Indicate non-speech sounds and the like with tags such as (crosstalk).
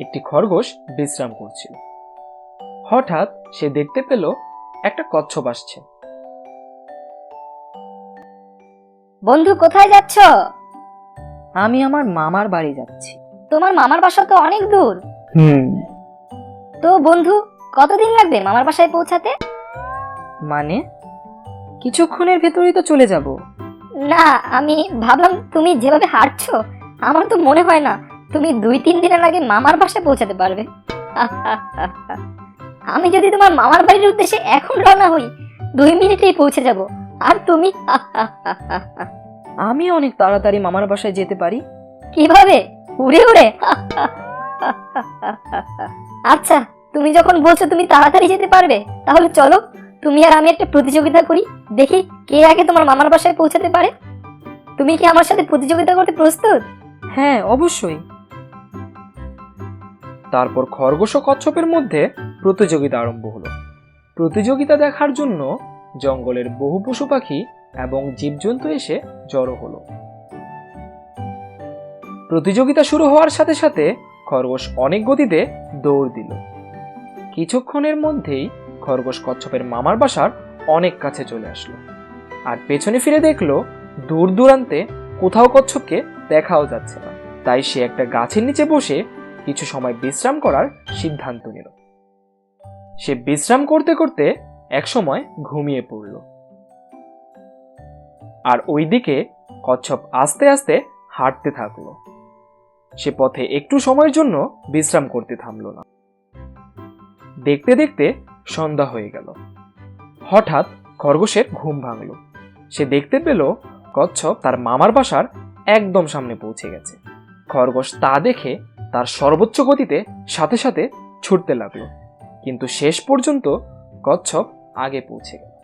একটি খরগোশ বিশ্রাম করছিল। হঠাৎ সে দেখতে পেল একটা কচ্ছপ আসছে। বন্ধু কোথায় যাচ্ছ? আমি আমার মামার বাড়ি যাচ্ছি। তোমার মামার বাসা তো অনেক দূর। হুম। তো বন্ধু কতদিন লাগবে মামার বাসায় পৌঁছাতে? মানে? কিছুক্ষণের ভেতরেই তো চলে যাব। না আমি ভাবলাম তুমি যেভাবে হাঁটছো আমার তো মনে হয় না তুমি দুই তিন দিনের আগে মামার বাসায় পৌঁছাতে পারবে। (laughs) আমি যদি তোমার মামার বাড়ির উদ্দেশ্যে এখন রওনা হই দুই মিনিটেই পৌঁছে যাব। আর তুমি? আমি অনেক তাড়াতাড়ি মামার বাসায় যেতে পারি। কীভাবে? উড়ে উড়ে। আচ্ছা তুমি যখন বলছো তুমি তাড়াতাড়ি যেতে পারবে তাহলে চলো তুমি আর আমি একটা প্রতিযোগিতা করি দেখি কে আগে তোমার মামার বাসায় পৌঁছাতে পারে। তুমি কি আমার সাথে প্রতিযোগিতা করতে প্রস্তুত? হ্যাঁ অবশ্যই। তারপর খরগোশ ও কচ্ছপের মধ্যে প্রতিযোগিতা আরম্ভ হলো। প্রতিযোগিতা দেখার জন্য জঙ্গলের বহু পশু পাখি এবং জীবজন্তু এসে জড়ো হলো। প্রতিযোগিতা শুরু হওয়ার সাথে সাথে খরগোশ অনেক গতিতে দৌড় দিল। কিছুক্ষণের মধ্যেই খরগোশ কচ্ছপের মামার বাসার অনেক কাছে চলে আসলো আর পেছনে ফিরে দেখল দূর দূরান্তে কোথাও কচ্ছপকে দেখাও যাচ্ছে না। তাই সে একটা গাছের নিচে বসে কিছু সময় বিশ্রাম করার সিদ্ধান্ত নিল। সে বিশ্রাম করতে করতে একসময় ঘুমিয়ে পড়ল। আর ওইদিকে কচ্ছপ আস্তে আস্তে হাঁটতে থাকল। সে পথে একটু সময়ের জন্য বিশ্রাম করতে থামলো না। দেখতে দেখতে সন্ধ্যা হয়ে গেল। হঠাৎ খরগোশের ঘুম ভাঙল। সে দেখতে পেল কচ্ছপ তার মামার বাসার একদম সামনে পৌঁছে গেছে। খরগোশ তা দেখে তার সর্বোচ্চ গতিতে সাথে সাথে ছুটতে লাগল। কিন্তু শেষ পর্যন্ত কচ্ছপ আগে পৌঁছে গেল।